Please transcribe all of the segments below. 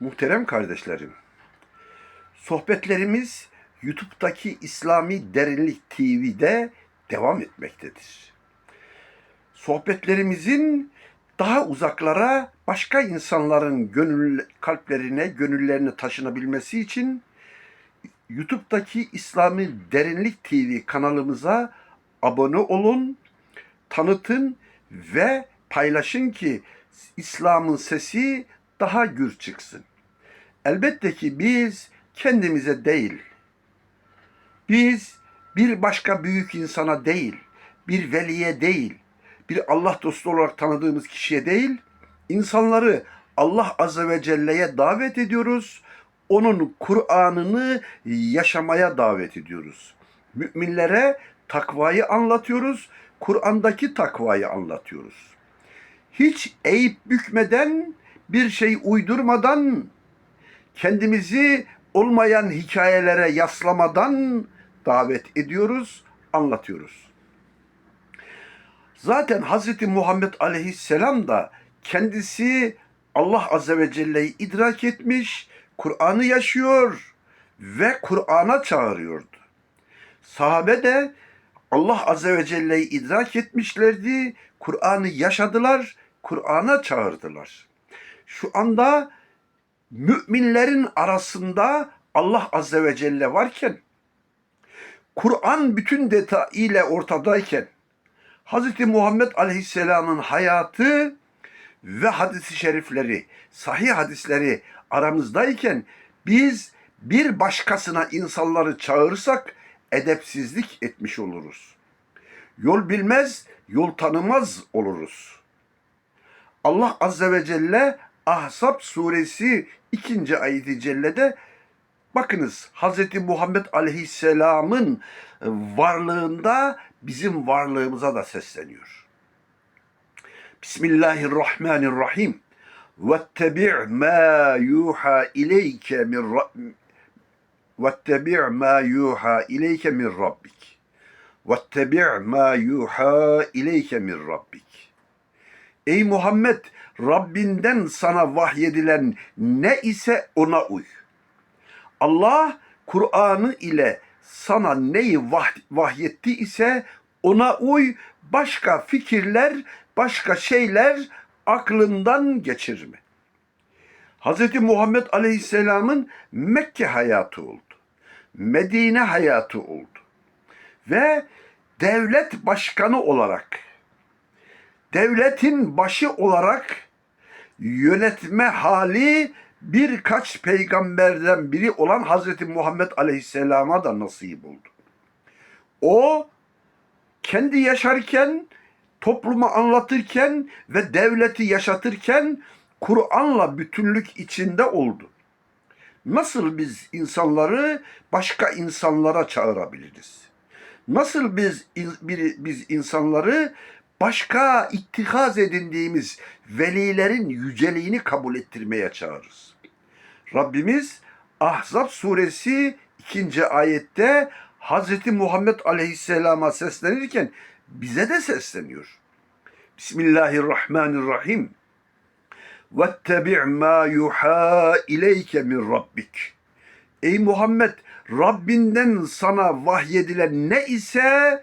Muhterem kardeşlerim, sohbetlerimiz YouTube'daki İslami Derinlik TV'de devam etmektedir. Sohbetlerimizin daha uzaklara başka insanların gönül kalplerine, gönüllerine taşınabilmesi için YouTube'daki İslami Derinlik TV kanalımıza abone olun, tanıtın ve paylaşın ki İslam'ın sesi daha gür çıksın. Elbette ki biz kendimize değil, biz bir başka büyük insana değil, bir veliye değil, bir Allah dostu olarak tanıdığımız kişiye değil, insanları Allah Azze ve Celle'ye davet ediyoruz. Onun Kur'an'ını yaşamaya davet ediyoruz. Müminlere takvayı anlatıyoruz. Kur'an'daki takvayı anlatıyoruz. Hiç eğip bükmeden, bir şey uydurmadan, kendimizi olmayan hikayelere yaslamadan davet ediyoruz, anlatıyoruz. Zaten Hz. Muhammed Aleyhisselam da kendisi Allah Azze ve Celle'yi idrak etmiş, Kur'an'ı yaşıyor ve Kur'an'a çağırıyordu. Sahabe de Allah Azze ve Celle'yi idrak etmişlerdi, Kur'an'ı yaşadılar, Kur'an'a çağırdılar. Şu anda müminlerin arasında Allah Azze ve Celle varken, Kur'an bütün detayıyla ortadayken, Hz. Muhammed Aleyhisselam'ın hayatı ve hadisi şerifleri, sahih hadisleri aramızdayken biz bir başkasına insanları çağırırsak edepsizlik etmiş oluruz. Yol bilmez, yol tanımaz oluruz. Allah Azze ve Celle Ahzab suresi 2. ayeti cellede bakınız Hz. Muhammed Aleyhisselam'ın varlığında bizim varlığımıza da sesleniyor. Bismillahirrahmanirrahim. Vettebi' ma yuha ileyke min Vettebi' ma yuha ileyke min rabbik. Vettebi' ma yuha ileyke min rabbik. Ey Muhammed Rabbinden sana vahyedilen ne ise ona uy. Allah Kur'an'ı ile sana neyi vah, vahyetti ise ona uy, başka fikirler, başka şeyler aklından geçirme. Hz. Muhammed Aleyhisselam'ın Mekke hayatı oldu. Medine hayatı oldu. Ve devlet başkanı olarak, devletin başı olarak yönetme hali birkaç peygamberden biri olan Hz. Muhammed Aleyhisselam'a da nasip oldu. O kendi yaşarken, topluma anlatırken ve devleti yaşatırken Kur'an'la bütünlük içinde oldu. Nasıl biz insanları başka insanlara çağırabiliriz? Nasıl biz biz insanları başka ittihaz edindiğimiz velilerin yüceliğini kabul ettirmeye çağırırız. Rabbimiz Ahzab suresi 2. ayette Hz. Muhammed aleyhisselama seslenirken bize de sesleniyor. Bismillahirrahmanirrahim. Vettebi' ma yuha ileyke min rabbik. Ey Muhammed Rabbinden sana vahyedilen ne ise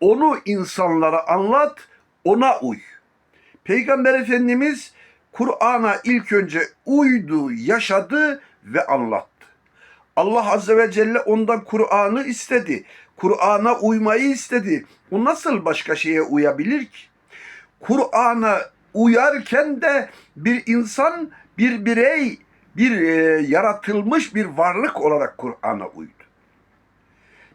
onu insanlara anlat, ona uy. Peygamber Efendimiz Kur'an'a ilk önce uydu, yaşadı ve anlattı. Allah Azze ve Celle ondan Kur'an'ı istedi. Kur'an'a uymayı istedi. O nasıl başka şeye uyabilir ki? Kur'an'a uyarken de bir insan, bir birey, bir e, yaratılmış bir varlık olarak Kur'an'a uydu.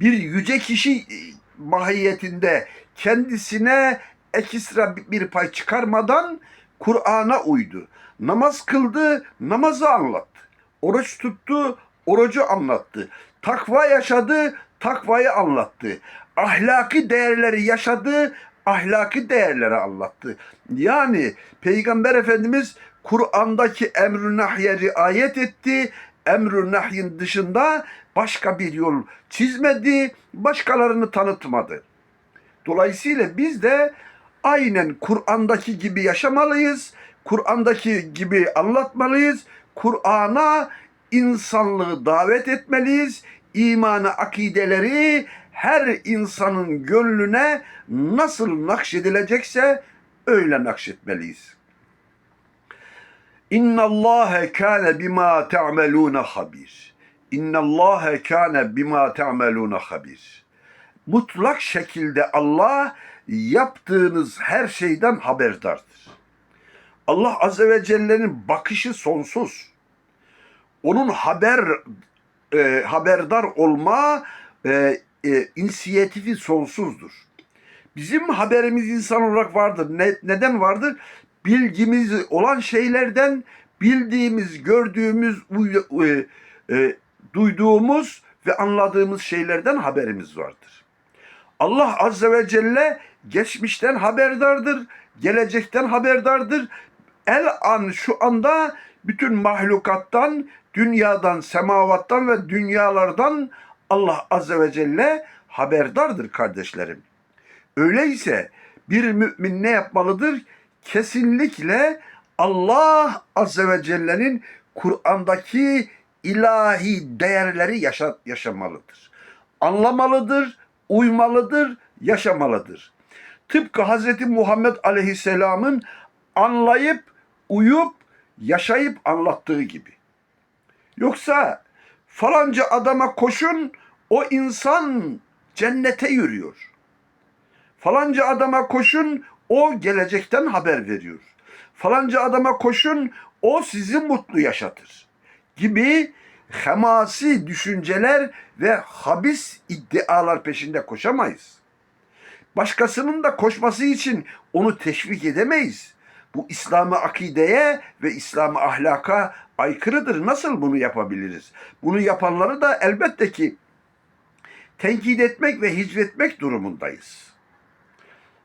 Bir yüce kişi mahiyetinde kendisine ekstra bir pay çıkarmadan Kur'an'a uydu. Namaz kıldı, namazı anlattı. Oruç tuttu, orucu anlattı. Takva yaşadı, takvayı anlattı. Ahlaki değerleri yaşadı, ahlaki değerleri anlattı. Yani Peygamber Efendimiz Kur'an'daki emr-ü nahye riayet etti. Emr-ü nahyin dışında başka bir yol çizmedi, başkalarını tanıtmadı. Dolayısıyla biz de aynen Kur'an'daki gibi yaşamalıyız. Kur'an'daki gibi anlatmalıyız. Kur'an'a insanlığı davet etmeliyiz. İmanı, akideleri her insanın gönlüne nasıl nakşedilecekse öyle nakşetmeliyiz. İnna Allah kana bima ta'malun habir. İnna Allah kana bima ta'malun habir. Mutlak şekilde Allah yaptığınız her şeyden haberdardır. Allah Azze ve Celle'nin bakışı sonsuz. Onun haber e, haberdar olma e, e, inisiyatifi sonsuzdur. Bizim haberimiz insan olarak vardır. Ne, neden vardır? Bilgimiz olan şeylerden bildiğimiz, gördüğümüz, e, e, duyduğumuz ve anladığımız şeylerden haberimiz vardır. Allah Azze ve Celle geçmişten haberdardır, gelecekten haberdardır. El an şu anda bütün mahlukattan, dünyadan, semavattan ve dünyalardan Allah Azze ve Celle haberdardır kardeşlerim. Öyleyse bir mümin ne yapmalıdır? Kesinlikle Allah Azze ve Celle'nin Kur'an'daki ilahi değerleri yaşa- yaşamalıdır. Anlamalıdır, uymalıdır, yaşamalıdır. Tıpkı Hz. Muhammed Aleyhisselam'ın anlayıp, uyup, yaşayıp anlattığı gibi. Yoksa falanca adama koşun, o insan cennete yürüyor. Falanca adama koşun, o gelecekten haber veriyor. Falanca adama koşun, o sizi mutlu yaşatır. Gibi hemasi düşünceler ve habis iddialar peşinde koşamayız. Başkasının da koşması için onu teşvik edemeyiz. Bu İslam'ı akideye ve İslam'ı ahlaka aykırıdır. Nasıl bunu yapabiliriz? Bunu yapanları da elbette ki tenkit etmek ve hicvetmek durumundayız.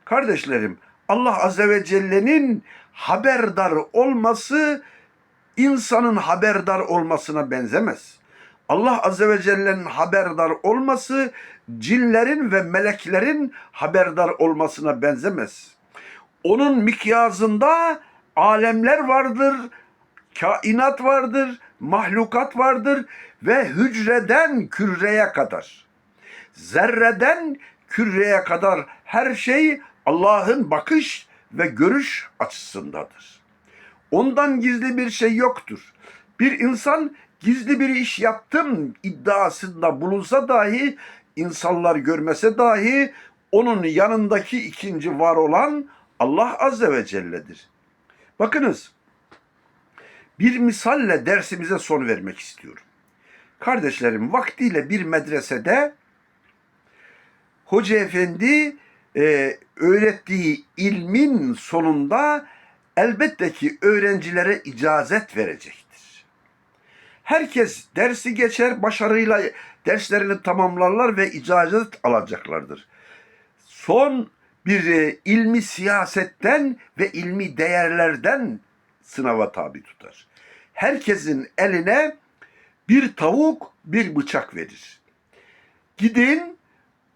Kardeşlerim, Allah Azze ve Celle'nin haberdar olması insanın haberdar olmasına benzemez. Allah Azze ve Celle'nin haberdar olması cinlerin ve meleklerin haberdar olmasına benzemez. Onun mikyazında alemler vardır, kainat vardır, mahlukat vardır ve hücreden küreye kadar, zerreden küreye kadar her şey Allah'ın bakış ve görüş açısındadır. Ondan gizli bir şey yoktur. Bir insan gizli bir iş yaptım iddiasında bulunsa dahi, insanlar görmese dahi onun yanındaki ikinci var olan Allah Azze ve Celle'dir. Bakınız, bir misalle dersimize son vermek istiyorum. Kardeşlerim, vaktiyle bir medresede Hoca Efendi e, öğrettiği ilmin sonunda elbette ki öğrencilere icazet verecektir. Herkes dersi geçer, başarıyla derslerini tamamlarlar ve icazet alacaklardır. Son bir e, ilmi siyasetten ve ilmi değerlerden sınava tabi tutar. Herkesin eline bir tavuk, bir bıçak verir. Gidin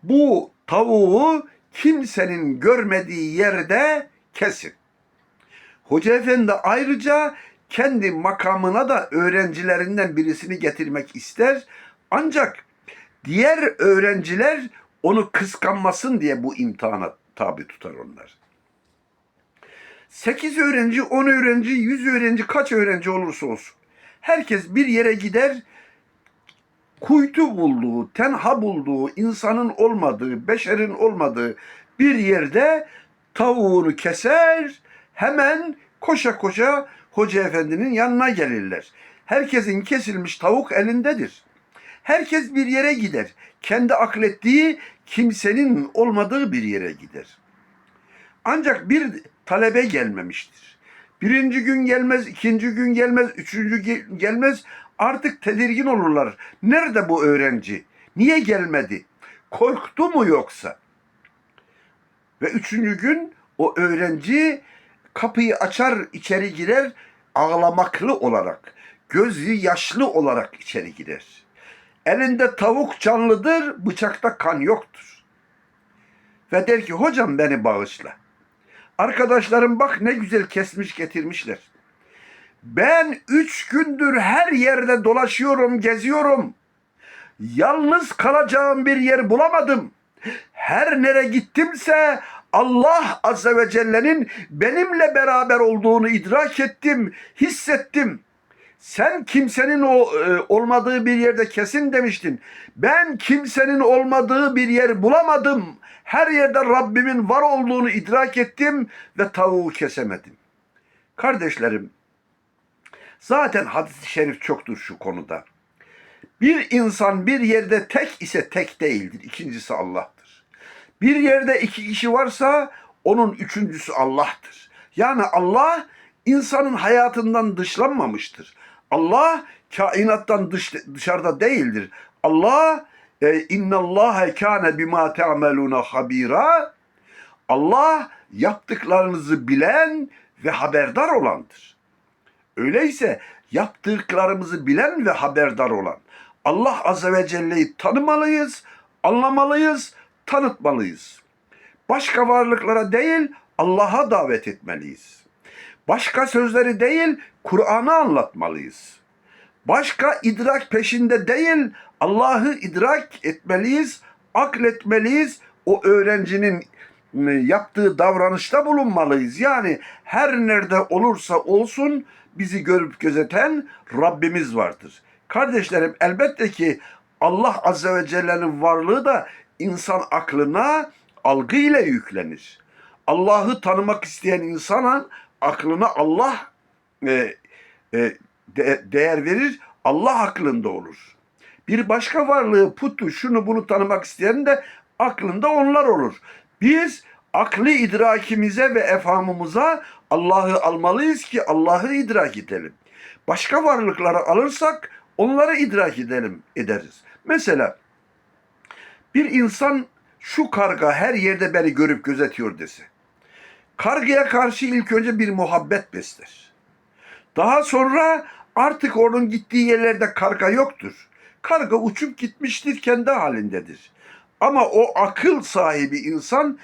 bu tavuğu kimsenin görmediği yerde kesin. Hoca Efendi ayrıca kendi makamına da öğrencilerinden birisini getirmek ister. Ancak diğer öğrenciler onu kıskanmasın diye bu imtihana tabi tutar onlar. 8 öğrenci, 10 öğrenci, 100 öğrenci, kaç öğrenci olursa olsun. Herkes bir yere gider, kuytu bulduğu, tenha bulduğu, insanın olmadığı, beşerin olmadığı bir yerde tavuğunu keser, hemen koşa koşa Hoca Efendi'nin yanına gelirler. Herkesin kesilmiş tavuk elindedir. Herkes bir yere gider. Kendi aklettiği kimsenin olmadığı bir yere gider. Ancak bir talebe gelmemiştir. Birinci gün gelmez, ikinci gün gelmez, üçüncü ge- gelmez. Artık tedirgin olurlar. Nerede bu öğrenci? Niye gelmedi? Korktu mu yoksa? Ve üçüncü gün o öğrenci kapıyı açar içeri girer ağlamaklı olarak, gözü yaşlı olarak içeri girer. Elinde tavuk canlıdır, bıçakta kan yoktur. Ve der ki hocam beni bağışla. Arkadaşlarım bak ne güzel kesmiş getirmişler. Ben üç gündür her yerde dolaşıyorum, geziyorum. Yalnız kalacağım bir yer bulamadım. Her nere gittimse Allah Azze ve Celle'nin benimle beraber olduğunu idrak ettim, hissettim. Sen kimsenin o, e, olmadığı bir yerde kesin demiştin. Ben kimsenin olmadığı bir yer bulamadım. Her yerde Rabbimin var olduğunu idrak ettim ve tavuğu kesemedim. Kardeşlerim, zaten hadis-i şerif çoktur şu konuda. Bir insan bir yerde tek ise tek değildir. İkincisi Allah'tır. Bir yerde iki kişi varsa onun üçüncüsü Allah'tır. Yani Allah insanın hayatından dışlanmamıştır. Allah kainattan dış, dışarıda değildir. Allah e, innallâhe kâne bimâ te'amelûne habîrâ Allah yaptıklarınızı bilen ve haberdar olandır. Öyleyse yaptıklarımızı bilen ve haberdar olan Allah Azze ve Celle'yi tanımalıyız, anlamalıyız, tanıtmalıyız. Başka varlıklara değil Allah'a davet etmeliyiz. Başka sözleri değil Kur'an'ı anlatmalıyız. Başka idrak peşinde değil Allah'ı idrak etmeliyiz, akletmeliyiz. O öğrencinin e, yaptığı davranışta bulunmalıyız. Yani her nerede olursa olsun bizi görüp gözeten Rabbimiz vardır. Kardeşlerim elbette ki Allah Azze ve Celle'nin varlığı da insan aklına algı ile yüklenir. Allah'ı tanımak isteyen insana aklına Allah e, e, de- değer verir, Allah aklında olur. Bir başka varlığı, putu, şunu bunu tanımak isteyen de aklında onlar olur. Biz akli idrakimize ve efhamımıza Allah'ı almalıyız ki Allah'ı idrak edelim. Başka varlıkları alırsak onları idrak edelim, ederiz. Mesela bir insan şu karga her yerde beni görüp gözetiyor dese. Kargaya karşı ilk önce bir muhabbet besler. Daha sonra artık onun gittiği yerlerde karga yoktur. Karga uçup gitmiştir, kendi halindedir. Ama o akıl sahibi insan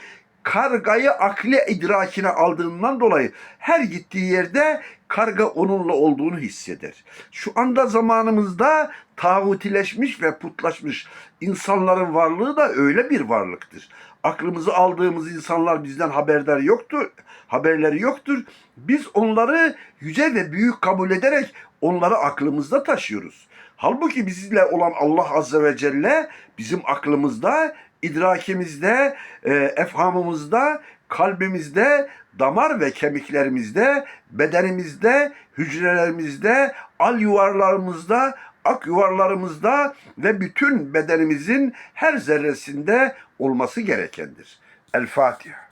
kargayı akli idrakine aldığından dolayı her gittiği yerde karga onunla olduğunu hisseder. Şu anda zamanımızda tağutileşmiş ve putlaşmış insanların varlığı da öyle bir varlıktır. Aklımızı aldığımız insanlar bizden haberdar yoktur, haberleri yoktur. Biz onları yüce ve büyük kabul ederek onları aklımızda taşıyoruz. Halbuki bizle olan Allah Azze ve Celle bizim aklımızda, idrakimizde, e, efhamımızda, kalbimizde, damar ve kemiklerimizde, bedenimizde, hücrelerimizde, al yuvarlarımızda, ak yuvarlarımızda ve bütün bedenimizin her zerresinde olması gerekendir. El Fatiha.